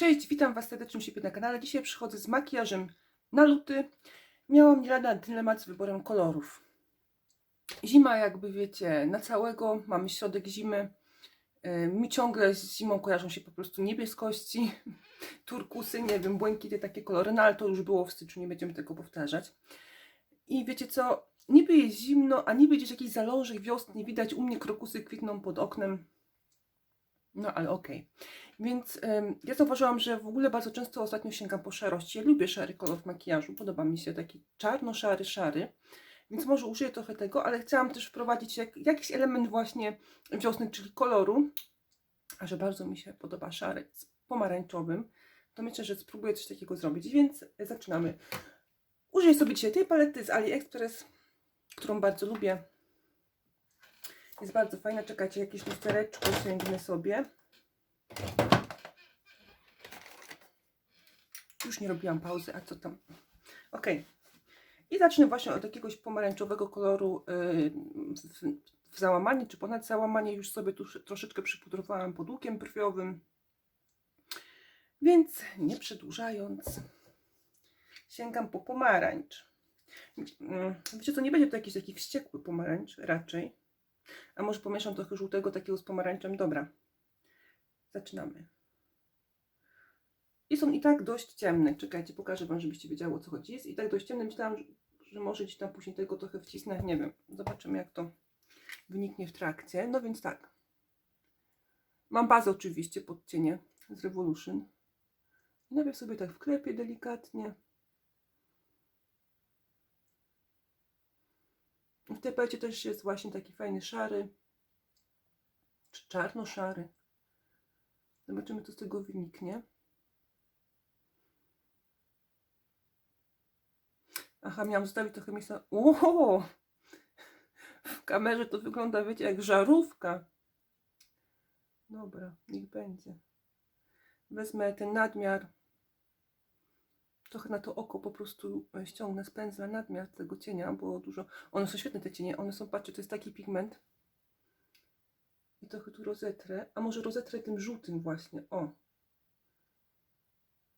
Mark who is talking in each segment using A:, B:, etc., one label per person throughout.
A: Cześć, witam Was serdecznie u na kanale. Dzisiaj przychodzę z makijażem na luty. Miałam nie lada dylemat z wyborem kolorów. Zima, jakby wiecie, na całego. Mamy środek zimy. Yy, Mi ciągle z zimą kojarzą się po prostu niebieskości, turkusy, nie wiem, błękity, takie kolory, no ale to już było w styczniu, nie będziemy tego powtarzać. I wiecie co, niby jest zimno, a niby gdzieś jakiś zalążek wiosny, widać u mnie krokusy kwitną pod oknem. No ale okej. Więc em, ja zauważyłam, że w ogóle bardzo często ostatnio sięgam po szarości. Ja lubię szary kolor w makijażu, podoba mi się taki czarno-szary, szary. Więc może użyję trochę tego, ale chciałam też wprowadzić jak, jakiś element właśnie wiosny, czyli koloru. A że bardzo mi się podoba szary z pomarańczowym, to myślę, że spróbuję coś takiego zrobić. Więc zaczynamy. Użyję sobie dzisiaj tej palety z AliExpress, którą bardzo lubię. Jest bardzo fajna. Czekajcie, jakieś lustereczko sięgnę sobie. Już nie robiłam pauzy, a co tam? Ok. I zacznę właśnie od jakiegoś pomarańczowego koloru yy, w, załamanie, czy ponad załamanie. Już sobie tu troszeczkę przypudrowałam pod łukiem brwiowym. Więc nie przedłużając, sięgam po pomarańcz. Wiecie co, nie będzie to jakiś taki wściekły pomarańcz raczej. A może pomieszam trochę żółtego takiego z pomarańczem. Dobra. Zaczynamy. I są i tak dość ciemne. Czekajcie, pokażę Wam, żebyście wiedziały o co chodzi. Jest i tak dość ciemne. Myślałam, że, że może gdzieś tam później tego trochę wcisnę. Nie wiem. Zobaczymy jak to wyniknie w trakcie. No więc tak. Mam bazę oczywiście pod cienie z Revolution. I najpierw sobie tak wklepię delikatnie. W tej palecie też jest właśnie taki fajny szary, czy czarno-szary. Zobaczymy, co z tego wyniknie. Aha, miałam zostawić trochę miejsca. Oho! W kamerze to wygląda, wiecie, jak żarówka. Dobra, niech będzie. Wezmę ten nadmiar. Trochę na to oko po prostu ściągnę z pędzla nadmiar tego cienia, bo dużo. One są świetne te cienie. One są, patrzcie, to jest taki pigment. I trochę tu rozetrę. A może rozetrę tym żółtym właśnie. O.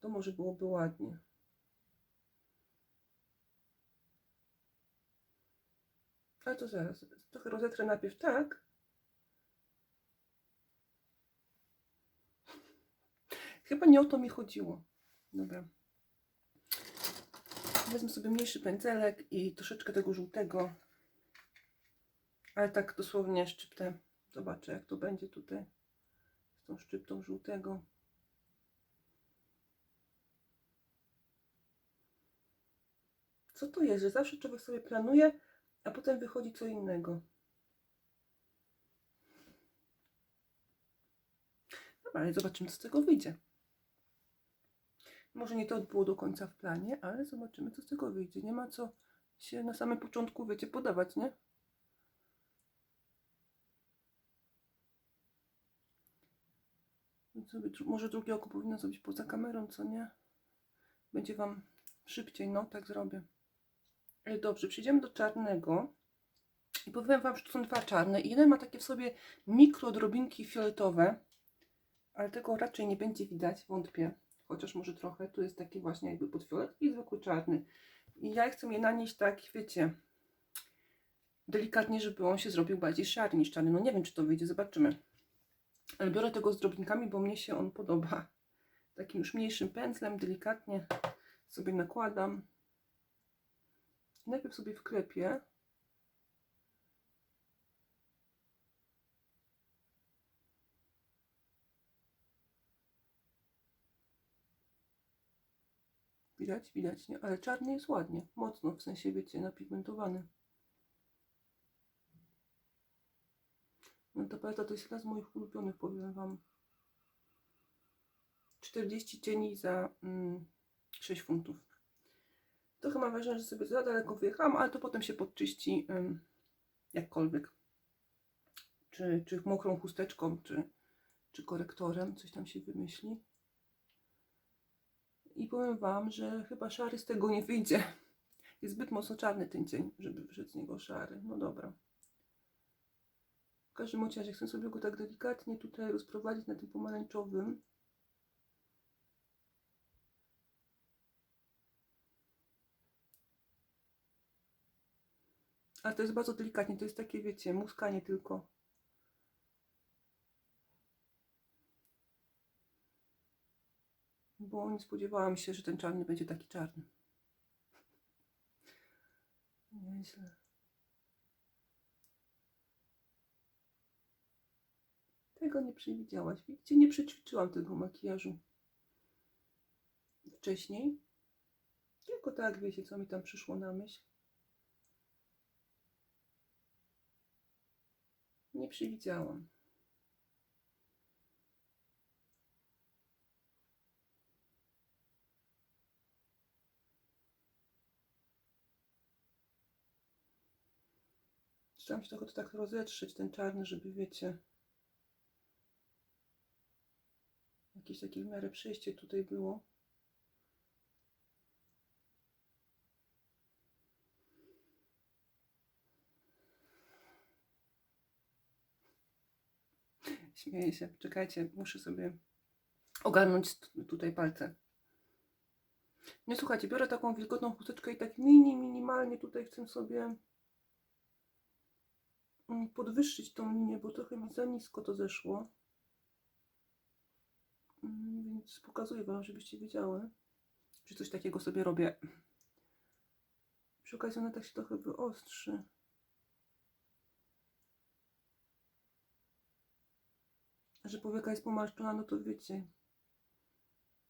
A: To może byłoby ładnie. Ale to zaraz. Trochę rozetrę najpierw tak. Chyba nie o to mi chodziło. Dobra. Wezmę sobie mniejszy pędzelek i troszeczkę tego żółtego. Ale tak dosłownie szczyptę. Zobaczę jak to będzie tutaj. Z tą szczyptą żółtego. Co to jest, że zawsze człowiek sobie planuje, a potem wychodzi co innego. Dobra, ale zobaczymy co z tego wyjdzie. Może nie to było do końca w planie, ale zobaczymy, co z tego wyjdzie. Nie ma co się na samym początku, wiecie, podawać, nie? Sobie, może drugie oko powinno zrobić poza kamerą, co nie? Będzie Wam szybciej, no tak zrobię. Ale dobrze, przejdziemy do czarnego. I powiem Wam, że to są dwa czarne. I jeden ma takie w sobie mikrodrobinki fioletowe, ale tego raczej nie będzie widać, wątpię chociaż może trochę, tu jest taki właśnie jakby podfiolet i zwykły czarny. I ja chcę je nanieść tak, wiecie, delikatnie, żeby on się zrobił bardziej szary niż czarny. No nie wiem, czy to wyjdzie, zobaczymy. Ale biorę tego z drobinkami, bo mnie się on podoba. Takim już mniejszym pędzlem, delikatnie sobie nakładam. Najpierw sobie wklepię. Widać, widać, nie? Ale czarny jest ładnie, mocno, w sensie, wiecie, napigmentowany. No ta paleta to jest jedna z moich ulubionych, powiem Wam. 40 cieni za mm, 6 funtów. Trochę mam wrażenie, że sobie za daleko wyjechałam, ale to potem się podczyści jakkolwiek. Czy, czy mokrą chusteczką, czy, czy korektorem, coś tam się wymyśli. I powiem Wam, że chyba szary z tego nie wyjdzie. Jest zbyt mocno czarny ten cień, żeby wyszedł z niego szary. No dobra. W każdym razie chcę sobie go tak delikatnie tutaj rozprowadzić na tym pomarańczowym. Ale to jest bardzo delikatnie, to jest takie, wiecie, muskanie tylko. Bo nie spodziewałam się, że ten czarny będzie taki czarny. Nieźle. Tego nie przewidziałaś. Widzicie, nie przećwiczyłam tego makijażu wcześniej. Tylko tak, wiecie, co mi tam przyszło na myśl. Nie przewidziałam. Chciałam się trochę to tak rozetrzeć, ten czarny, żeby wiecie, jakieś takie w miarę przejście tutaj było. Śmieję się. Czekajcie, muszę sobie ogarnąć tutaj palce. Nie słuchajcie, biorę taką wilgotną chusteczkę i tak mini, minimalnie tutaj chcę sobie podwyższyć tą linię, bo trochę mi za nisko to zeszło. Mm, Więc pokazuję Wam, żebyście wiedziały, że coś takiego sobie robię. Przy okazji ona tak się trochę wyostrzy. Że powieka jest pomarszczona, no to wiecie,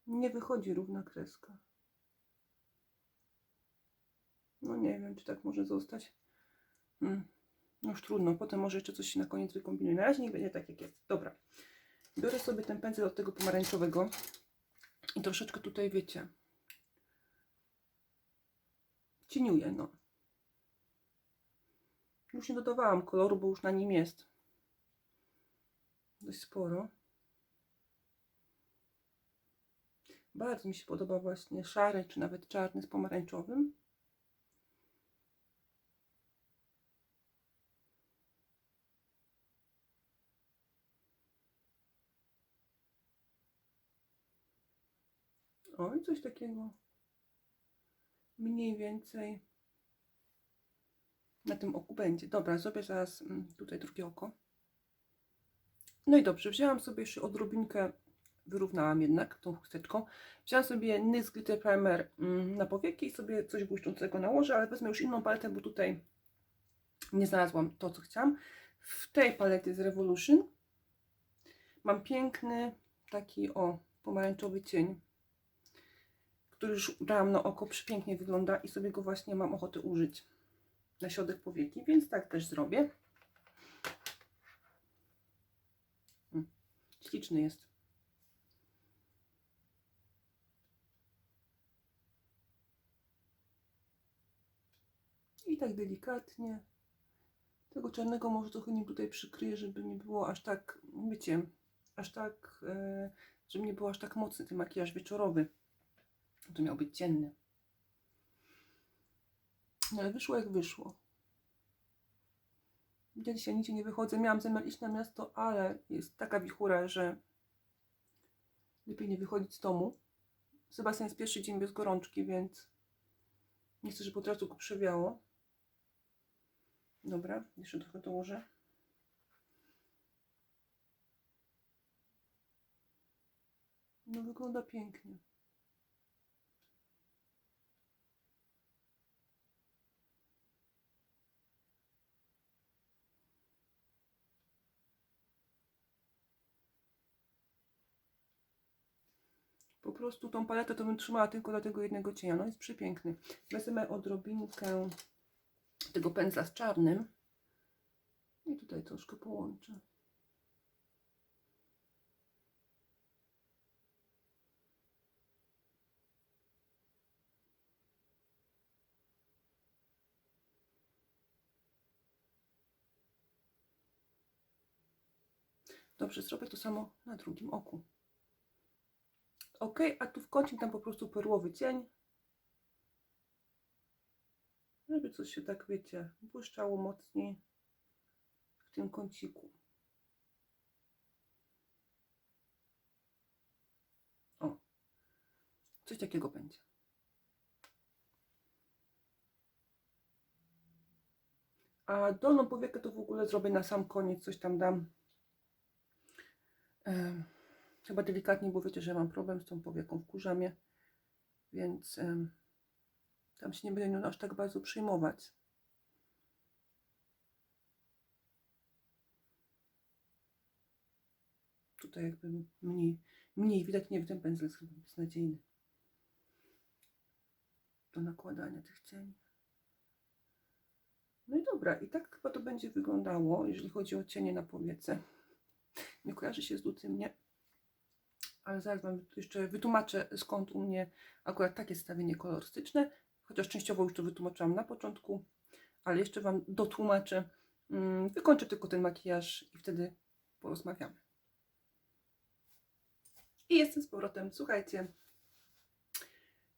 A: nie wychodzi równa kreska. No nie wiem, czy tak może zostać. Hmm. No już trudno, potem może jeszcze coś się na koniec wykombinuje. Na razie niech będzie tak jak jest. Dobra. Biorę sobie ten pędzel od tego pomarańczowego i troszeczkę tutaj, wiecie, cieniuję, no. Już nie dodawałam koloru, bo już na nim jest dość sporo. Bardzo mi się podoba właśnie szary, czy nawet czarny z pomarańczowym. O, i coś takiego mniej więcej na tym oku będzie. Dobra, zrobię zaraz mm, tutaj drugie oko. No i dobrze, wzięłam sobie jeszcze odrobinkę, wyrównałam jednak tą chusteczką. Wzięłam sobie NYS Glitter Primer mm, na powieki i sobie coś błyszczącego nałożę, ale wezmę już inną paletę, bo tutaj nie znalazłam to, co chciałam. W tej palety z Revolution mam piękny taki o pomarańczowy cień, który już brałam na oko, przepięknie wygląda i sobie go właśnie mam ochotę użyć na środek powieki, więc tak też zrobię. Mm, Śliczny jest. I tak delikatnie. Tego czarnego może trochę nim tutaj przykryję, żeby nie było aż tak, wiecie, aż tak, e, żeby nie było aż tak mocny ten makijaż wieczorowy. To miał być dzienny. No ale wyszło jak wyszło. Ja dzisiaj nigdzie nie wychodzę. Miałam zamiar iść na miasto, ale jest taka wichura, że lepiej nie wychodzić z domu. Sebastian jest pierwszy dzień bez gorączki, więc nie chcę, żeby od razu go przewiało. Dobra, jeszcze trochę dołożę. No wygląda pięknie. Prostu tą paletę to bym trzymała tylko dla tego jednego cienia. No jest przepiękny. Wezmę odrobinkę tego pędzla z czarnym i tutaj troszkę połączę. Dobrze, zrobię to samo na drugim oku. Ok, a tu w kącie tam po prostu perłowy cień. Żeby coś się tak, wiecie, błyszczało mocniej w tym kąciku. O, coś takiego będzie. A dolną powiekę to w ogóle zrobię na sam koniec, coś tam dam. Chyba delikatnie, bo wiecie, że mam problem z tą powieką, wkurza mnie. Więc em, tam się nie będę nią aż tak bardzo przejmować. Tutaj jakby mniej, mniej widać, nie wiem, ten pędzel jest chyba beznadziejny do nakładania tych cieni. No i dobra, i tak chyba to będzie wyglądało, jeżeli chodzi o cienie na powiece. Nie kojarzy się z lutym, nie? Ale zaraz Wam jeszcze wytłumaczę, skąd u mnie akurat takie stawienie kolorystyczne, chociaż częściowo już to wytłumaczyłam na początku, ale jeszcze Wam dotłumaczę. Mm, Wykończę tylko ten makijaż i wtedy porozmawiamy. I jestem z powrotem. Słuchajcie,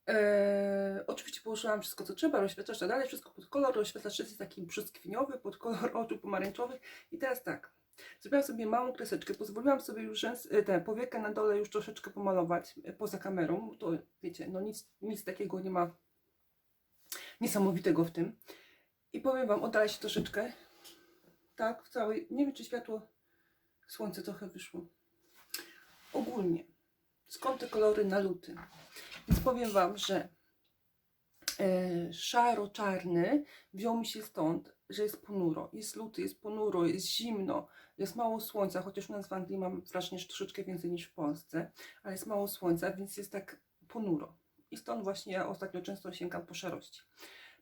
A: Eee, oczywiście położyłam wszystko, co trzeba, rozświetlacz dalej, wszystko pod kolor, rozświetlacz jest taki brzoskwiniowy, pod kolor oczu pomarańczowych. I teraz tak, zrobiłam sobie małą kreseczkę, pozwoliłam sobie już e, tę powiekę na dole już troszeczkę pomalować e, poza kamerą, to wiecie, no nic, nic takiego nie ma niesamowitego w tym. I powiem Wam, oddala się troszeczkę, tak, w całej, nie wiem czy światło, słońce trochę wyszło. Ogólnie, skąd te kolory na luty? Więc powiem Wam, że e, szaro-czarny wziął mi się stąd, że jest ponuro. Jest luty, jest ponuro, jest zimno, jest mało słońca, chociaż u nas w Anglii mam że troszeczkę więcej niż w Polsce, ale jest mało słońca, więc jest tak ponuro. I stąd właśnie ja ostatnio często sięgam po szarości.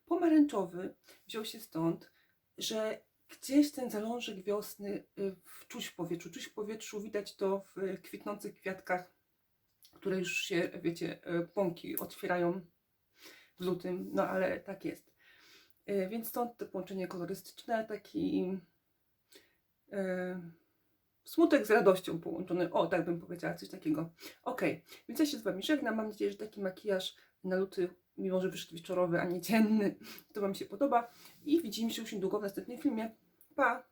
A: Pomarańczowy wziął się stąd, że gdzieś ten zalążek wiosny y, czuć w powietrzu. Czuć w powietrzu, widać to w y, kwitnących kwiatkach które już się, wiecie, e, pąki otwierają w lutym, no ale tak jest. Więc stąd to połączenie kolorystyczne, taki smutek z radością połączony, o tak bym powiedziała, coś takiego. Ok, więc ja się z Wami żegnam, mam nadzieję, że taki makijaż na luty, mimo że wyszedł wieczorowy, a nie dzienny, to Wam się podoba i widzimy się już niedługo w następnym filmie. Pa!